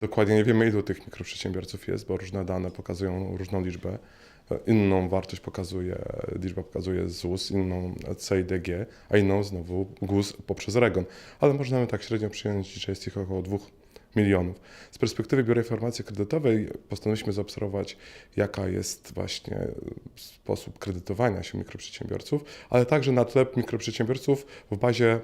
Dokładnie nie wiemy, ilu tych mikroprzedsiębiorców jest, bo różne dane pokazują różną liczbę. Inną wartość pokazuje, liczba pokazuje ZUS, inną CIDG, a inną znowu GUS poprzez REGON. Ale możemy tak średnio przyjąć, że jest ich około 2 milionów. Z perspektywy Biura Informacji Kredytowej postanowiliśmy zaobserwować, jaka jest właśnie sposób kredytowania się mikroprzedsiębiorców, ale także na tle mikroprzedsiębiorców w bazie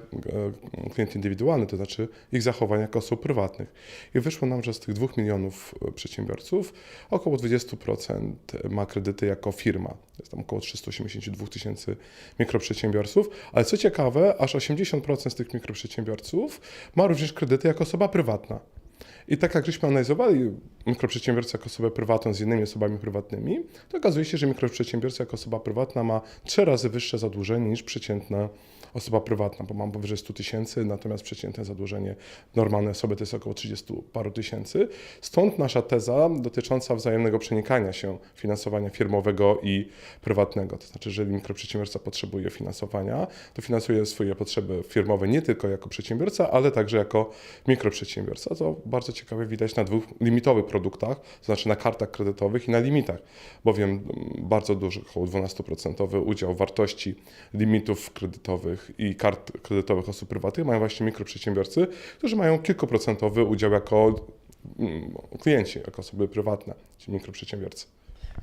e, klient indywidualny, to znaczy ich zachowań jako osób prywatnych. I wyszło nam, że z tych 2 milionów e, przedsiębiorców około 20% ma kredyty jako firma. Jest tam około 382 tysięcy mikroprzedsiębiorców, ale co ciekawe, aż 80% z tych mikroprzedsiębiorców ma również kredyty jako osoba prywatna. I tak jak żeśmy analizowali mikroprzedsiębiorcę jako osobę prywatną z innymi osobami prywatnymi, to okazuje się, że mikroprzedsiębiorca jako osoba prywatna ma trzy razy wyższe zadłużenie niż przeciętna osoba prywatna, bo mam powyżej 100 tysięcy, natomiast przeciętne zadłużenie normalnej osoby to jest około 30 paru tysięcy. Stąd nasza teza dotycząca wzajemnego przenikania się finansowania firmowego i prywatnego. To znaczy, jeżeli mikroprzedsiębiorca potrzebuje finansowania, to finansuje swoje potrzeby firmowe nie tylko jako przedsiębiorca, ale także jako mikroprzedsiębiorca. To bardzo ciekawe widać na dwóch limitowych produktach, to znaczy na kartach kredytowych i na limitach, bowiem bardzo duży, około 12% udział wartości limitów kredytowych i kart kredytowych osób prywatnych mają właśnie mikroprzedsiębiorcy, którzy mają kilkuprocentowy udział jako mm, klienci, jako osoby prywatne, czyli mikroprzedsiębiorcy.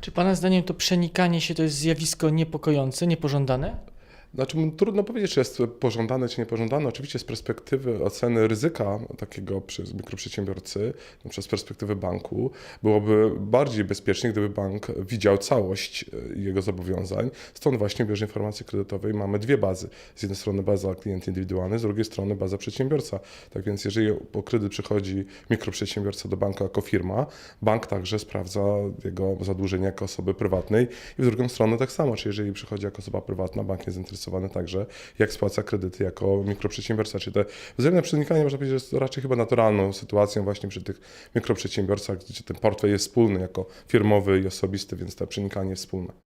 Czy Pana zdaniem to przenikanie się to jest zjawisko niepokojące, niepożądane? Znaczy, trudno powiedzieć, czy jest pożądane, czy niepożądane. Oczywiście z perspektywy oceny ryzyka takiego przez mikroprzedsiębiorcy, no, przez perspektywy banku, byłoby bardziej bezpiecznie, gdyby bank widział całość e, jego zobowiązań. Stąd właśnie w Biurze Informacji Kredytowej mamy dwie bazy. Z jednej strony baza klient indywidualny, z drugiej strony baza przedsiębiorca. Tak więc jeżeli po kredyt przychodzi mikroprzedsiębiorca do banku jako firma, bank także sprawdza jego zadłużenie jako osoby prywatnej i w drugą stronę tak samo, czy jeżeli przychodzi jako osoba prywatna, bank jest zainteresowany także, jak spłaca kredyty jako mikroprzedsiębiorca. Czyli te wzajemne przenikanie, można powiedzieć, jest raczej chyba naturalną sytuacją właśnie przy tych mikroprzedsiębiorcach, gdzie ten portfel jest wspólny jako firmowy i osobisty, więc to przenikanie jest wspólne.